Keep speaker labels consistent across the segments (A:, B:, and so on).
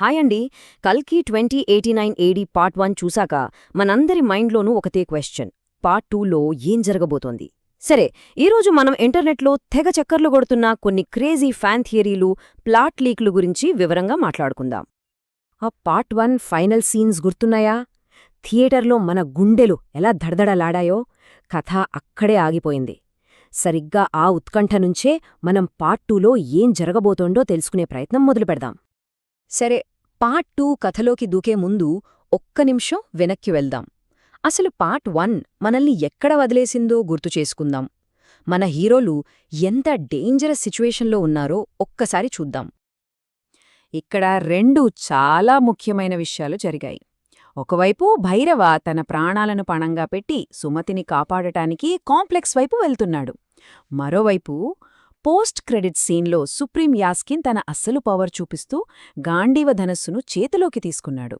A: Hi అండి. కల్కి twenty eighty nine AD part one చూశాక మనందరి మైండ్లోనూ ఒకతే క్వశ్చన్. పార్ట్ టూలో ఏం జరగబోతోంది? సరే ఈరోజు మనం ఇంటర్నెట్లో తెగ చక్కర్లు కొడుతున్న కొన్ని క్రేజీ ఫ్యాన్ థియరీలు ప్లాట్ లీక్లు గురించి వివరంగా మాట్లాడుకుందాం. ఆ పార్ట్ వన్ ఫైనల్ సీన్స్ గుర్తున్నాయా? థియేటర్లో మన గుండెలు ఎలా దడదడలాడాయో కథ అక్కడే ఆగిపోయింది. సరిగ్గా ఆ ఉత్కంఠ నుంచే మనం పార్ట్ టూలో ఏం జరగబోతోందో తెలుసుకునే ప్రయత్నం మొదలుపెడదాం. సరే పార్ట్ టూ కథలోకి దూకే ముందు ఒక్క నిమిషం వెనక్కి వెళ్దాం. అసలు పార్ట్ వన్ మనల్ని ఎక్కడ వదిలేసిందో గుర్తు చేసుకుందాం. మన హీరోలు ఎంత డేంజరస్ సిచ్యువేషన్లో ఉన్నారో ఒక్కసారి చూద్దాం.
B: ఇక్కడ రెండు చాలా ముఖ్యమైన విషయాలు జరిగాయి. ఒకవైపు భైరవ తన ప్రాణాలను పణంగా పెట్టి సుమతిని కాపాడటానికి కాంప్లెక్స్ వైపు వెళ్తున్నాడు. మరోవైపు పోస్ట్ క్రెడిట్ సీన్లో సుప్రీం యాస్కిన్ తన అస్సలు పవర్ చూపిస్తూ గాంధీవ ధనస్సును చేతిలోకి తీసుకున్నాడు.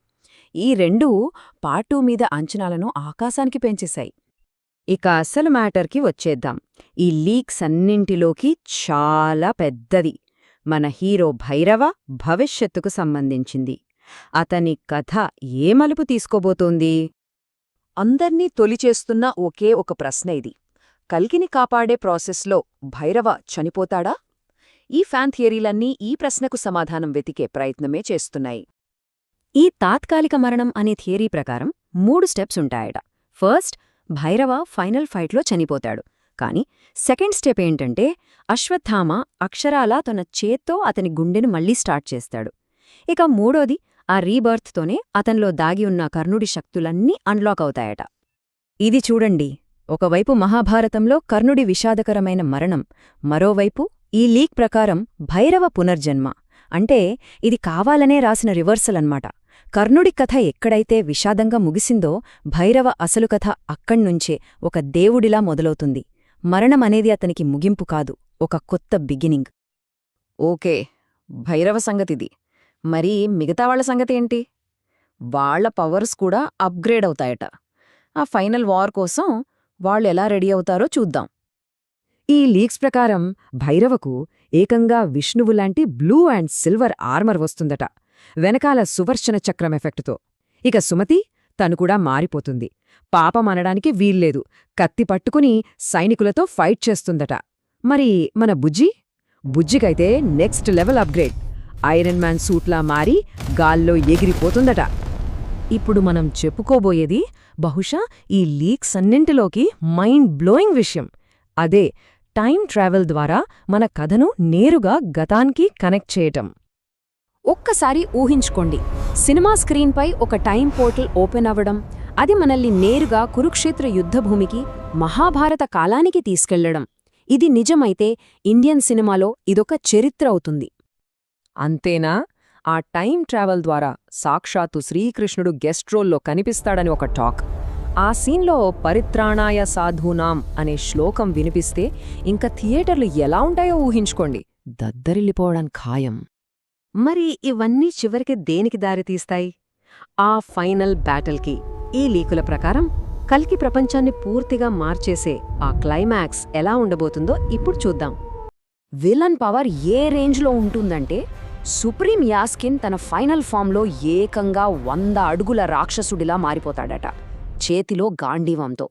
B: ఈ రెండూ పార్టూ మీద అంచనాలను ఆకాశానికి పెంచేశాయి.
A: ఇక అసలు మ్యాటర్కి వచ్చేద్దాం. ఈ లీక్స్ అన్నింటిలోకి చాలా పెద్దది. మన హీరో భైరవ భవిష్యత్తుకు సంబంధించింది. అతని కథ ఏ మలుపు తీసుకోబోతోంది?
B: అందర్నీ తొలిచేస్తున్న ఒకే ఒక ప్రశ్న ఇది. కల్కిని కాపాడే ప్రాసెస్లో భైరవ చనిపోతాడా? ఈ ఫ్యాన్ థియరీలన్నీ ఈ ప్రశ్నకు సమాధానం వెతికే ప్రయత్నమే చేస్తున్నాయి.
A: ఈ తాత్కాలిక మరణం అనే థియరీ ప్రకారం మూడు స్టెప్స్ ఉంటాయట. ఫస్ట్ భైరవ ఫైనల్ ఫైట్లో చనిపోతాడు. కాని సెకండ్ స్టెప్ ఏంటంటే అశ్వత్థామ అక్షరాలా తన చేత్తో అతని గుండెను మళ్ళీ స్టార్ట్ చేస్తాడు. ఇక మూడోది ఆ రీబర్త్తోనే అతనిలో దాగి ఉన్న కర్ణుడి శక్తులన్నీ అన్లాక్ అవుతాయట. ఇది చూడండి. ఒకవైపు మహాభారతంలో కర్ణుడి విషాదకరమైన మరణం మరోవైపు ఈ లీక్ ప్రకారం భైరవ పునర్జన్మ. అంటే ఇది కావాలనే రాసిన రివర్సల్ అన్నమాట. కర్ణుడి కథ ఎక్కడైతే విషాదంగా ముగిసిందో భైరవ అసలు కథ అక్కణ్నుంచే ఒక దేవుడిలా మొదలవుతుంది. మరణమనేది అతనికి ముగింపు కాదు ఒక కొత్త బిగినింగ్.
B: ఓకే భైరవ సంగతిది. మరి మిగతా వాళ్ళ సంగతేంటి వాళ్ళ పవర్స్ కూడా అప్గ్రేడ్ అవుతాయట. ఆ ఫైనల్ వార్ కోసం వాళ్ళెలా రెడీ అవుతారో చూద్దాం.
A: ఈ లీక్స్ ప్రకారం భైరవకు ఏకంగా విష్ణువులాంటి బ్లూ అండ్ సిల్వర్ ఆర్మర్ వస్తుందట వెనకాల సువర్శన చక్రం ఎఫెక్టుతో. ఇక సుమతి తను కూడా మారిపోతుంది. పాపమనడానికి వీల్లేదు. కత్తి పట్టుకుని సైనికులతో ఫైట్ చేస్తుందట. మరి మన Bujji? బుజ్జికైతే next level upgrade. Iron man సూట్లా మారి గాల్లో ఎగిరిపోతుందట. ఇప్పుడు మనం చెప్పుకోబోయేది బహుశా ఈ లీక్స్ అన్నింటిలోకి మైండ్ బ్లోయింగ్ విషయం. అదే టైం ట్రావెల్ ద్వారా మన కథను నేరుగా గతానికి కనెక్ట్ చేయటం. ఒక్కసారి ఊహించుకోండి సినిమా స్క్రీన్పై ఒక టైం పోర్టల్ ఓపెన్ అవ్వడం అది మనల్ని నేరుగా కురుక్షేత్ర యుద్ధభూమికి మహాభారత కాలానికి తీసుకెళ్ళడం. ఇది నిజమైతే ఇండియన్ సినిమాలో ఇదొక చరిత్ర అవుతుంది.
B: అంతేనా? ఆ టైం ట్రావెల్ ద్వారా సాక్షాత్తు శ్రీకృష్ణుడు గెస్ట్ రోల్లో కనిపిస్తాడని ఒక టాక్. ఆ సీన్లో పరిత్రాణాయ సాధూనాం అనే శ్లోకం వినిపిస్తే ఇంకా థియేటర్లు ఎలా ఉంటాయో ఊహించుకోండి. దద్దరిల్లిపోవడం ఖాయం.
A: మరి ఇవన్నీ చివరికి దేనికి దారితీస్తాయి? ఆ ఫైనల్ బ్యాటిల్కి ఈ లీకుల ప్రకారం కల్కి ప్రపంచాన్ని పూర్తిగా మార్చేసే ఆ క్లైమాక్స్ ఎలా ఉండబోతుందో ఇప్పుడు చూద్దాం. విలన్ పవర్ ఏ రేంజ్లో ఉంటుందంటే సుప్రీం యాస్కిన్ తన ఫైనల్ ఫామ్లో ఏకంగా వంద అడుగుల రాక్షసుడిలా మారిపోతాడట. చేతిలో గాంధీవంతో.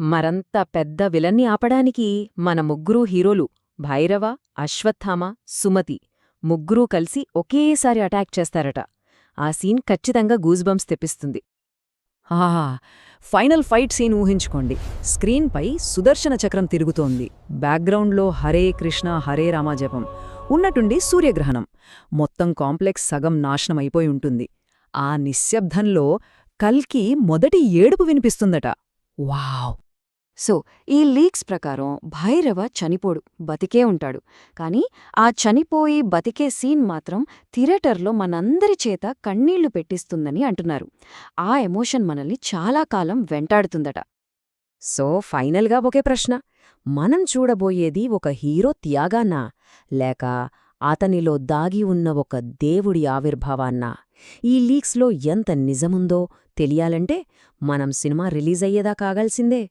A: మరంత పెద్ద విలన్ని ఆపడానికి మన ముగ్గురూ హీరోలు భైరవ అశ్వత్థామ సుమతి ముగ్గురూ కలిసి ఒకేసారి అటాక్ చేస్తారట. ఆ సీన్ ఖచ్చితంగా గూజ్బంప్స్ తెప్పిస్తుంది.
B: ఆహా ఫైనల్ ఫైట్ సీన్ ఊహించుకోండి. స్క్రీన్పై సుదర్శన చక్రం తిరుగుతోంది. బ్యాక్గ్రౌండ్లో హరే కృష్ణ హరే రామా జపం. ఉన్నటుండి సూర్యగ్రహణం. మొత్తం కాంప్లెక్స్ సగం నాశనమైపోయి ఉంటుంది. ఆ నిశ్శబ్దంలో కల్కి మొదటి ఏడుపు వినిపిస్తుందట. వావ్!
A: సో ఈ లీక్స్ ప్రకారం భైరవ చనిపోడు బతికే ఉంటాడు. కాని ఆ చనిపోయి బతికే సీన్ మాత్రం థియేటర్లో మనందరి చేత కన్నీళ్ళు పెట్టిస్తుందని అంటున్నారు. ఆ ఎమోషన్ మనల్ని చాలా కాలం వెంటాడుతుందట. సో ఫైనల్గా ఒకే ప్రశ్న. మనం చూడబోయేది ఒక హీరో త్యాగాన్నా లేక అతనిలో దాగి ఉన్న ఒక దేవుడి ఆవిర్భావాన్నా? ఈ లీక్స్లో ఎంత నిజముందో తెలియాలంటే మనం సినిమా రిలీజ్ అయ్యేదా కాగాల్సిందే